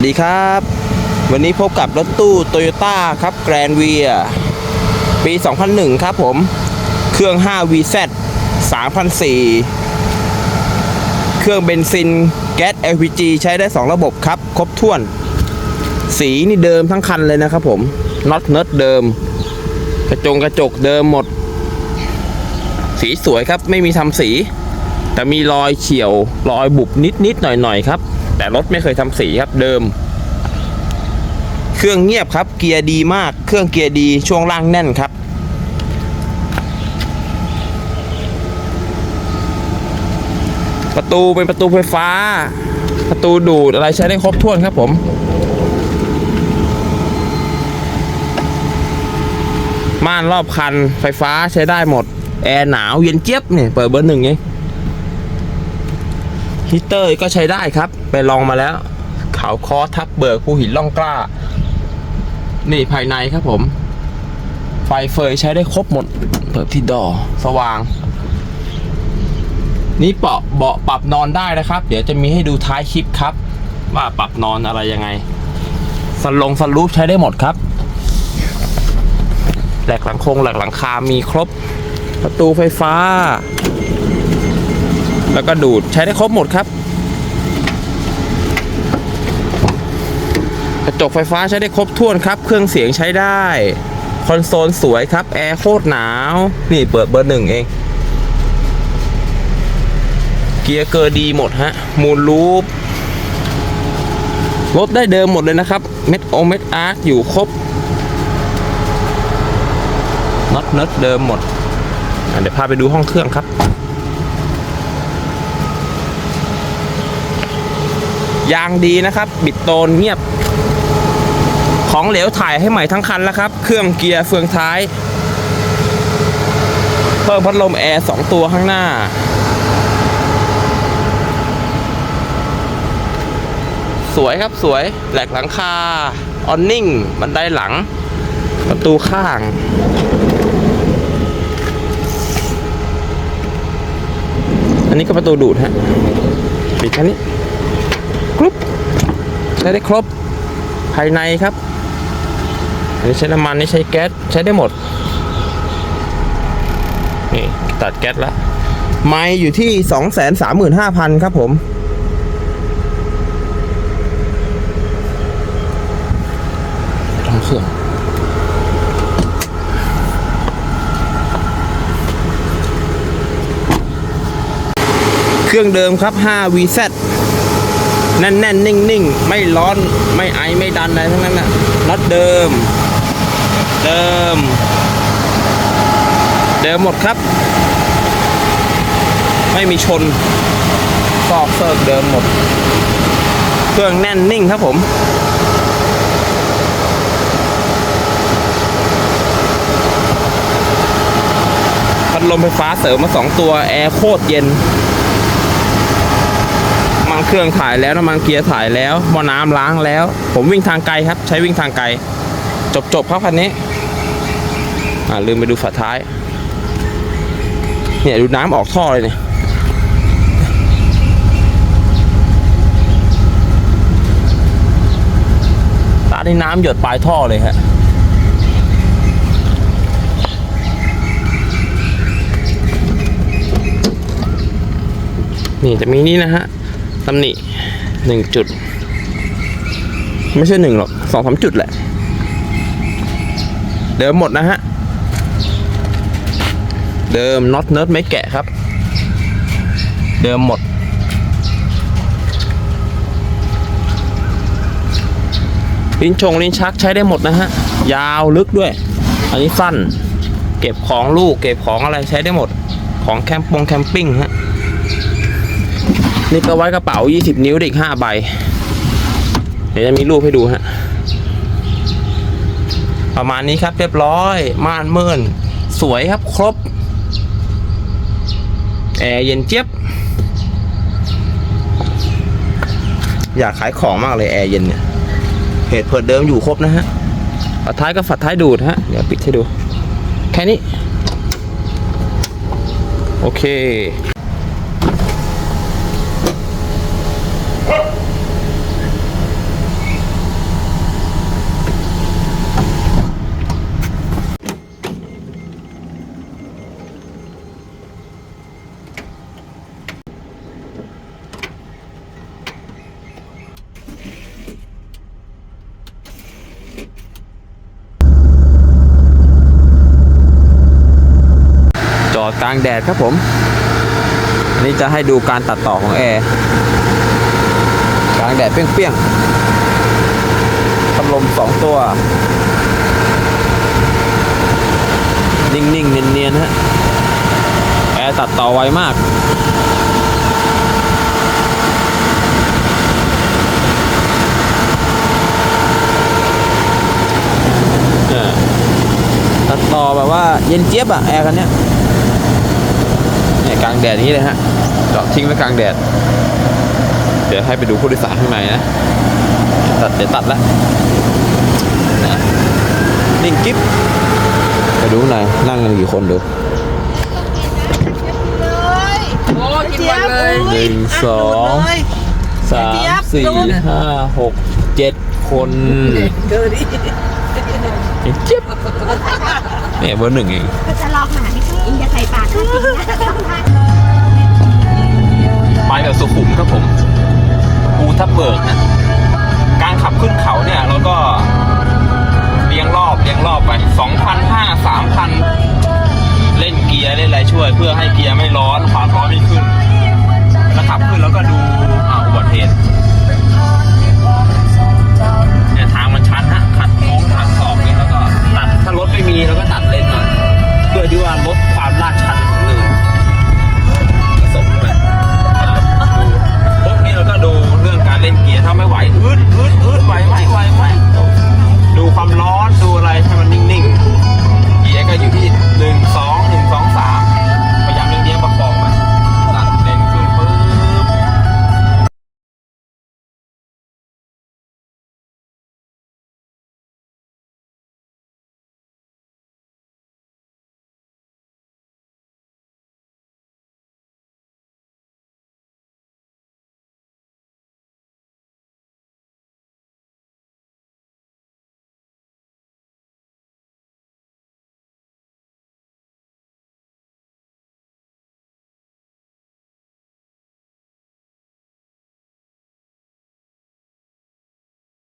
สวัสดีครับ วันนี้พบกับรถตู้โตโยต้าครับแกรนเวียปี 2001 ครับผม เครื่อง 5VZ 3004 เครื่องเบนซินแก๊ส LPG ใช้ได้ 2 ระบบครับ ครบถ้วน สีนี่เดิมทั้งคันเลยนะครับผมน็อตเนิร์ดเดิม กระจงกระจกเดิมหมด สีสวยครับไม่มีทำสี แต่มีรอยเฉียว รอยบุบนิดนิดๆหน่อยหน่อยๆครับ แต่รถไม่เคยทำสีครับเดิม เครื่องเงียบครับ เกียร์ดีมาก เครื่องเกียร์ดีช่วงล่างแน่นครับ ประตูเป็นประตูไฟฟ้า ประตูดูดอะไรใช้ได้ครบถ้วนครับผมม่านรอบคันไฟฟ้าใช้ได้หมด แอร์หนาวเย็นเจี๊ยบเนี่ยเปิดเบอร์หนึ่งเอง ฮีตเตอร์ก็ใช้ได้ครับ ไปลองมาแล้ว เขาคอทับเบิกภูหินล่องกล้า นี่ภายในครับผม ไฟเฟยใช้ได้ครบหมด เปิดที่ดอสว่าง นี่เบาะเบาะปรับนอนได้นะครับ เดี๋ยวจะมีให้ดูท้ายคลิปครับ ว่าปรับนอนอะไรยังไงสลงสลูปใช้ได้หมดครับแหลกหลังโคงแหลกหลังคามีครบ ประตูไฟฟ้า แล้วก็ดูดใช้ได้ครบหมดครับ กระจกไฟฟ้าใช้ได้ครบถ้วนครับ เครื่องเสียงใช้ได้ คอนโซลสวยครับ แอร์โคตรหนาว นี่เปิดเบอร์หนึ่งเอง เกียร์เกอร์ดีหมดฮะ มูลลูปรถได้เดิมหมดเลยนะครับ เม็ดโอเม็ดอาร์คอยู่ครบน็อตเนิร์ดเดิมหมด เดี๋ยวพาไปดูห้องเครื่องครับ ยางดีนะครับ บิดโตนเงียบ ของเหลวถ่ายให้ใหม่ทั้งคันแล้วครับ เครื่องเกียร์เฟืองท้าย เพิ่มพัดลมแอร์สองตัวข้างหน้า สวยครับสวยแหลกหลังคาออนนิ่ง บันไดหลัง ประตูข้างอันนี้ก็ประตูดูดฮะ ปิดแค่นี้ กรุ๊ปใช้ได้ครบภายในครับอันนี้ใช้น้ำมันนี่ใช้แก๊สใช้ได้หมด นี่ตัดแก๊สละไม้อยู่ที่ 235,000 ครับผม ทำเครื่องเครื่องเดิมครับ 5VZ แน่นแน่นๆนิ่งนิ่งๆไม่ร้อนไม่ไอไม่ดันอะไรทั้งนั้นนะน็อตเดิม เดิม เดิมหมดครับ ไม่มีชนซอกเซิร์กเดิมหมด เครื่องแน่นนิ่งครับผมพัดลมไฟฟ้าเสริมมาสองตัว แอร์โคตรเย็น น้ำมันเครื่องถ่ายแล้วน้ำมันเกียร์ถ่ายแล้วหม้อน้ำล้างแล้ว ผมวิ่งทางไกลครับ ใช้วิ่งทางไกล จบจบครับคันนี้อ่าลืมไปดูฝาท้าย เนี่ยดูน้ำออกท่อเลยเนี่ยตาที่น้ำหยดปลายท่อเลยฮะนี่จะมีนี่นะฮะ ตำหนิหนึ่งจุด ไม่ใช่หนึ่งหรอกสองสามจุดแหละ เดิมหมดนะฮะ เดิมน็อตเนิร์ดไม่แกะครับ เดิมหมดลิ้นชงลิ้นชักใช้ได้หมดนะฮะ ยาวลึกด้วย อันนี้สั้น เก็บของลูก เก็บของอะไรใช้ได้หมด ของแคมปงแคมปิ้งฮะ นี่ก็ไว้กระเป๋า 20 นิ้วได้อีก5ใบ เดี๋ยวจะมีรูปให้ดูฮะ ประมาณนี้ครับเรียบร้อย ม่านเมินสวยครับครบ แอร์เย็นเจี๊ยบ อยากขายของมากเลยแอร์เย็นเนี่ยเพจเปิดเดิมอยู่ครบนะฮะฝาท้ายก็ฝาท้ายดูดฮะ เดี๋ยวปิดให้ดู แค่นี้ โอเค กลางแดดครับผมนนี้จะให้ดูการตัดต่อของแอร์กลางแดดเปรี้ยงๆพัดลมสองตัว นิ่งๆ เนียนๆฮะแอร์ตัดต่อไวมากตัดต่อแบบว่าเย็นเจี๊ยบอะแอร์คันเนี้ย กลางแดดอย่างนี้เลยฮะจอดทิ้งไว้กลางแดด เดี๋ยวให้ไปดูผู้โดยสารข้างในนะตัดเดี๋ยวตัดแล้วนะนิ่งกิ๊บไปดูหน่อยนั่งกันกี่คนดูโอ้กินวันเลยหนึ่งสองสามสี่ห้าหกเจ็ดคนเกินดิเย็นเจี๊ยบ เนี่ยเบอร์หนึ่งเองจะลองหาที่ชื่ออินจะใส่ปากก็ะไปแบบสุขุมครับผม อูทับเบิกนะ การขับขึ้นเขาเนี่ยเราก็ ร้อนดูอะไรให้มันนิ่งๆเกียร์ก็อยู่ที่